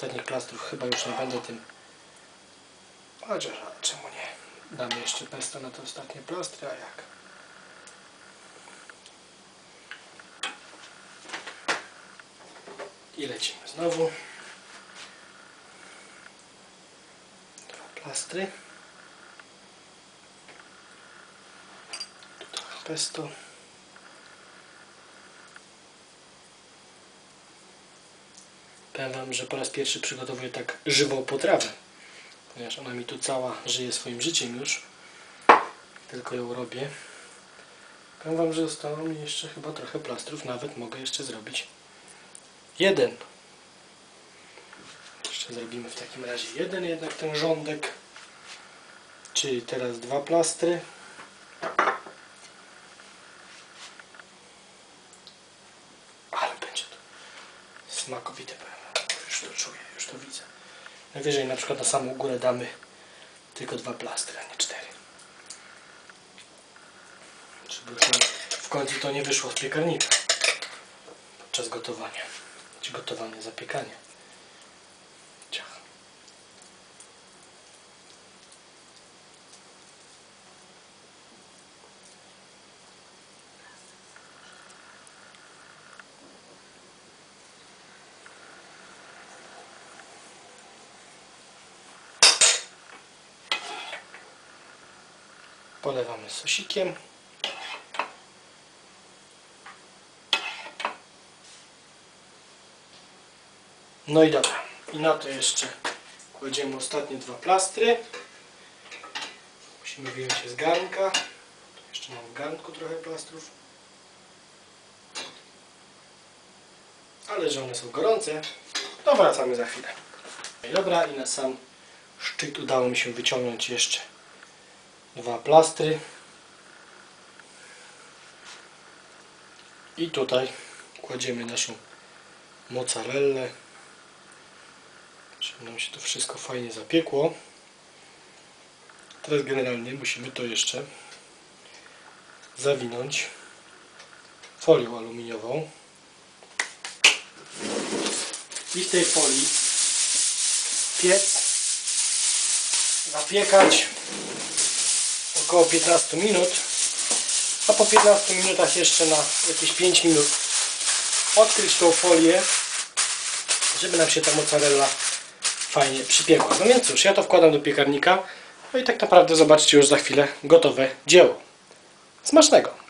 Ostatnich plastrów chyba już nie będę tym. Chociaż czemu nie? Damy jeszcze pesto na te ostatnie plastry, a jak? I lecimy znowu. Dwa plastry. Tu trochę pesto. Powiem Wam, że po raz pierwszy przygotowuję tak żywą potrawę, ponieważ ona mi tu cała żyje swoim życiem już. Tylko ją robię. Powiem Wam, że zostało mi jeszcze chyba trochę plastrów, nawet mogę jeszcze zrobić jeden. Jeszcze zrobimy w takim razie jeden jednak ten rządek. Czyli teraz dwa plastry. Ale będzie to smakowite. powiem. Już to czuję, już to widzę. Najwyżej na przykład na samą górę damy tylko dwa plastry, a nie cztery. Żeby już w końcu to nie wyszło z piekarnika podczas gotowania. Czy gotowania, zapiekania. Polewamy sosikiem. No i dobra. I na to jeszcze kładziemy ostatnie dwa plastry. Musimy wyjąć je z garnka. Jeszcze mam w garnku trochę plastrów. Ale że one są gorące, to wracamy za chwilę. No i dobra, i na sam szczyt udało mi się wyciągnąć jeszcze dwa plastry. I tutaj kładziemy naszą mozzarellę. Żeby nam się to wszystko fajnie zapiekło. Teraz generalnie musimy to jeszcze zawinąć folią aluminiową. I w tej folii piec zapiekać około 15 minut, a po 15 minutach jeszcze na jakieś 5 minut odkryć tą folię, żeby nam się ta mozzarella fajnie przypiekła. No więc cóż, ja to wkładam do piekarnika, no i tak naprawdę zobaczcie już za chwilę gotowe dzieło. Smacznego!